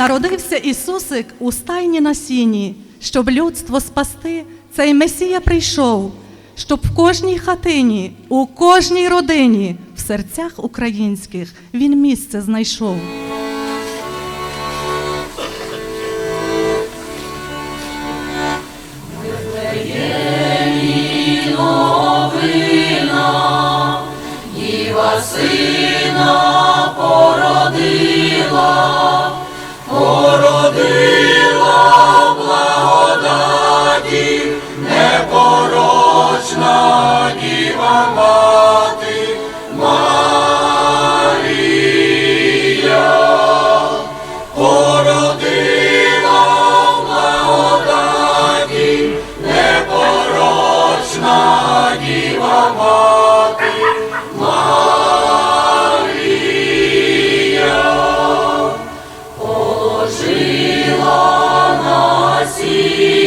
Народився Ісусик у стайні на сіні, щоб людство спасти, цей Месія прийшов, щоб в кожній хатині, у кожній родині, в серцях українських він місце знайшов. Сина породила, породила благодаті, непорочна діва мати Марія, породила благодаті, непорочна діва мати на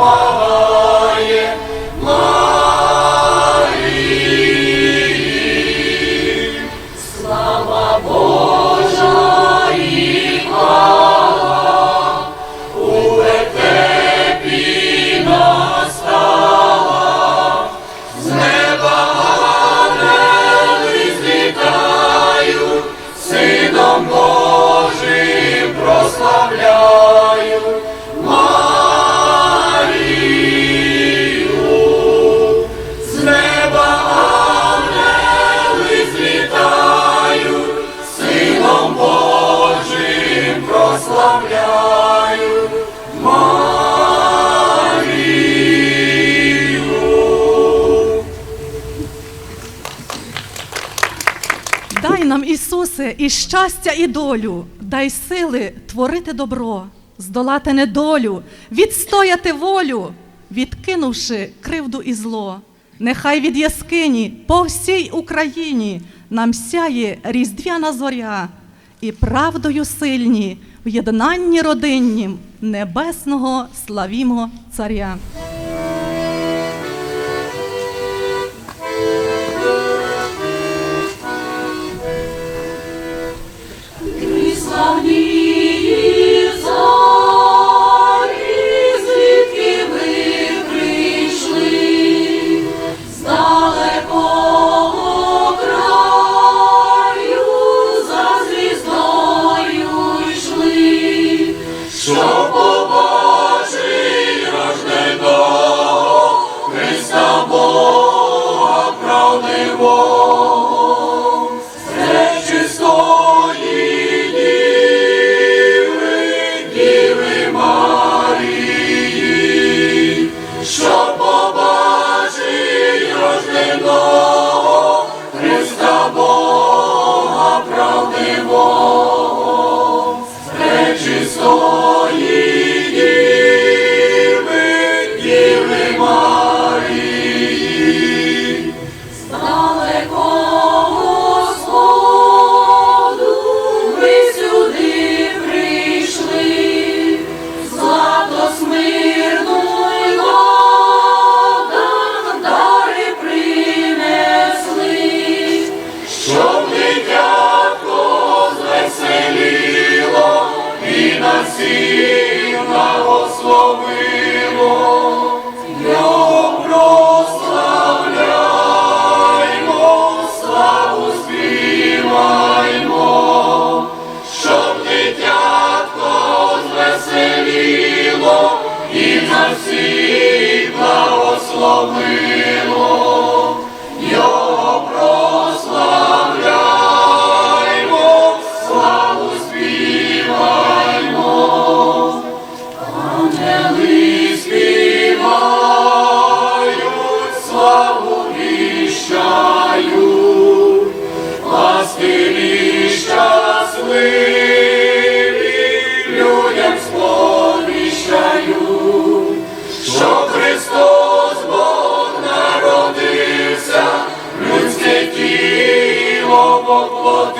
amava. Дай нам, Ісусе, і щастя, і долю, дай сили творити добро, здолати недолю, відстояти волю, відкинувши кривду і зло. Нехай від яскині по всій Україні нам сяє різдвяна зоря, і правдою сильні в єднанні родиннім небесного славімо царя. Всіх благословило. Його прославляймо, славу співаймо, щоб дитятко і на всіх. Тіло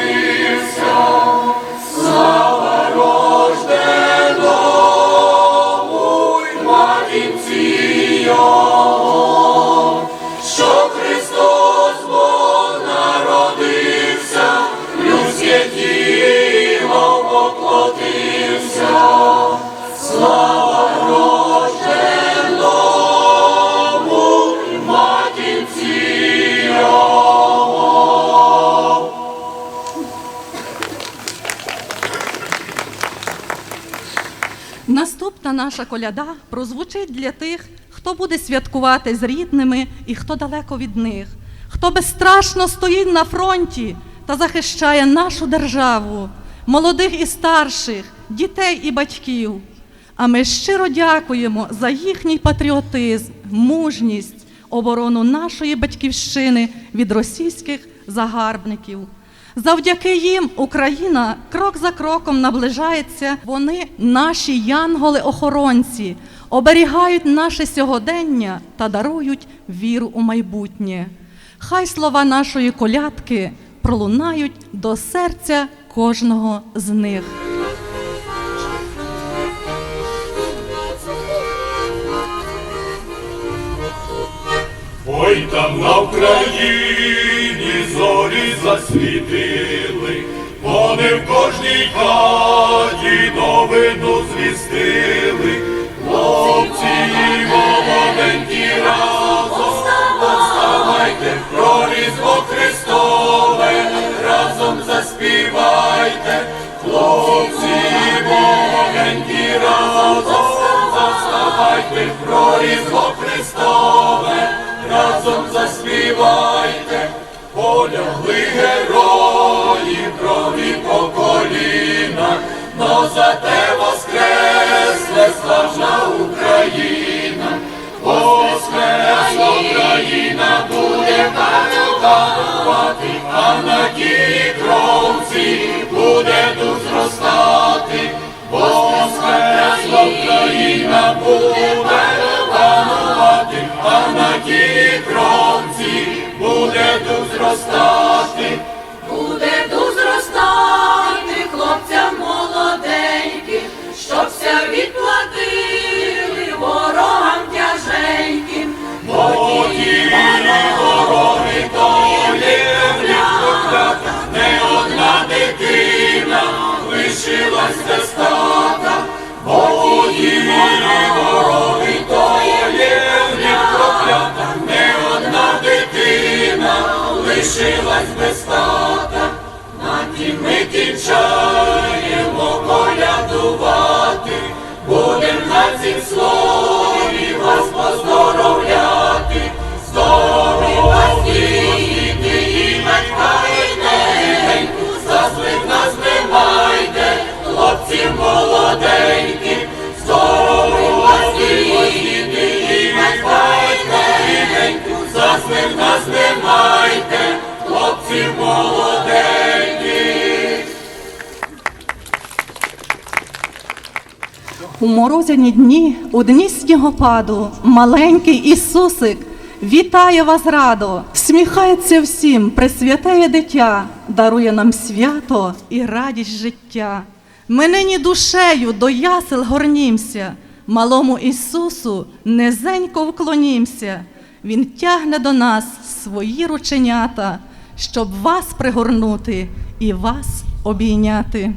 наша коляда прозвучить для тих, хто буде святкувати з рідними і хто далеко від них, хто безстрашно стоїть на фронті та захищає нашу державу, молодих і старших, дітей і батьків. А ми щиро дякуємо за їхній патріотизм, мужність, оборону нашої батьківщини від російських загарбників. Завдяки їм Україна крок за кроком наближається. Вони наші янголи-охоронці, оберігають наше сьогодення та дарують віру у майбутнє. Хай слова нашої колядки пролунають до серця кожного з них. Ой, там на Україні зорі засвітили, вони в кожній хаті новину звістили, хлопці і молоденькі разом, поставайте про Різдво Христове, разом заспівайте, хлопці і молоденькі разом, заставайте про Христове, разом заспівайте, полягли герої, крові по коліна, но зате воскресне славна Україна, воскресла Україна буде панувати, а на тій кровці буде дух зростати, воскресла Україна буде без безстата, на тім ми кінчаємо. У морозяні дні, у дні снігопаду, маленький Ісусик вітає вас радо, сміхається всім, пресвятеє дитя, дарує нам свято і радість життя. Ми нині душею до ясел горнімся, малому Ісусу низенько вклонімся. Він тягне до нас свої рученята, щоб вас пригорнути і вас обійняти.